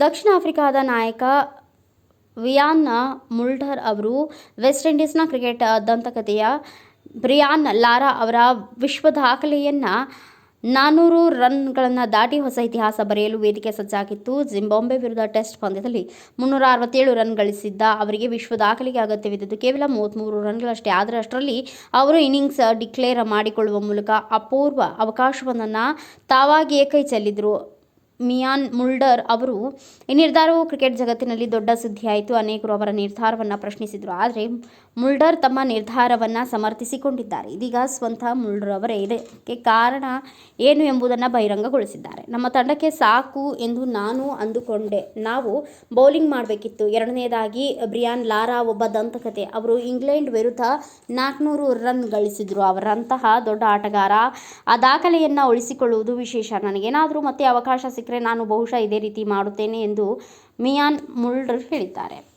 ದಕ್ಷಿಣ ಆಫ್ರಿಕಾದ ನಾಯಕ Wiaan Mulder ಅವರು ವೆಸ್ಟ್ ಇಂಡೀಸ್ನ ಕ್ರಿಕೆಟ್ ದಂತಕಥೆಯ ಬ್ರಿಯಾನ್ ಲಾರಾ ಅವರ ವಿಶ್ವ ದಾಖಲೆಯನ್ನು ನಾನ್ನೂರು ರನ್ಗಳನ್ನು ದಾಟಿ ಹೊಸ ಇತಿಹಾಸ ಬರೆಯಲು ವೇದಿಕೆ ಸಜ್ಜಾಗಿತ್ತು. ಜಿಂಬಾಂಬೆ ವಿರುದ್ಧ ಟೆಸ್ಟ್ ಪಂದ್ಯದಲ್ಲಿ ಮುನ್ನೂರ ಅರವತ್ತೇಳು ರನ್ ಗಳಿಸಿದ್ದ ಅವರಿಗೆ ವಿಶ್ವ ದಾಖಲೆಗೆ ಅಗತ್ಯವಿದ್ದದ್ದು ಕೇವಲ ಮೂವತ್ತ್ಮೂರು ರನ್ಗಳಷ್ಟೇ. ಆದರೆ ಅಷ್ಟರಲ್ಲಿ ಅವರು ಇನ್ನಿಂಗ್ಸ್ ಡಿಕ್ಲೇರ್ ಮಾಡಿಕೊಳ್ಳುವ ಮೂಲಕ ಅಪೂರ್ವ ಅವಕಾಶವನ್ನು ತಾವಾಗಿಯೇ ಕೈ ಚೆಲ್ಲಿದರು. ಮಿಯಾನ್ ಮುಲ್ಡರ್ ಅವರು, ಈ ನಿರ್ಧಾರವು ಕ್ರಿಕೆಟ್ ಜಗತ್ತಿನಲ್ಲಿ ದೊಡ್ಡ ಸುದ್ದಿಯಾಯಿತು. ಅನೇಕರು ಅವರ ನಿರ್ಧಾರವನ್ನು ಪ್ರಶ್ನಿಸಿದರು. ಆದರೆ ಮುಲ್ಡರ್ ತಮ್ಮ ನಿರ್ಧಾರವನ್ನು ಸಮರ್ಥಿಸಿಕೊಂಡಿದ್ದಾರೆ. ಇದೀಗ ಸ್ವಂತ ಮುಲ್ಡರ್ ಅವರೇ ಇದಕ್ಕೆ ಕಾರಣ ಏನು ಎಂಬುದನ್ನು ಬಹಿರಂಗಗೊಳಿಸಿದ್ದಾರೆ. ನಮ್ಮ ತಂಡಕ್ಕೆ ಸಾಕು ಎಂದು ನಾನು ಅಂದುಕೊಂಡೆ. ನಾವು ಬೌಲಿಂಗ್ ಮಾಡಬೇಕಿತ್ತು. ಎರಡನೇದಾಗಿ ಬ್ರಿಯಾನ್ ಲಾರಾ ಒಬ್ಬ ದಂತಕತೆ ಅವರು ಇಂಗ್ಲೆಂಡ್ ವಿರುದ್ಧ ನಾಲ್ಕುನೂರು ರನ್ ಗಳಿಸಿದರು. ಅವರಂತಹ ದೊಡ್ಡ ಆಟಗಾರ ಆ ದಾಖಲೆಯನ್ನು ಉಳಿಸಿಕೊಳ್ಳುವುದು ವಿಶೇಷ. ನನಗೇನಾದರೂ ಮತ್ತೆ ಅವಕಾಶ ನಾನು ಬಹುಶಃ ಇದೇ ರೀತಿ ಮಾಡುತ್ತೇನೆ ಎಂದು ಮಿಯಾನ್ ಮುಲ್ಡರ್ ಹೇಳಿದ್ದಾರೆ.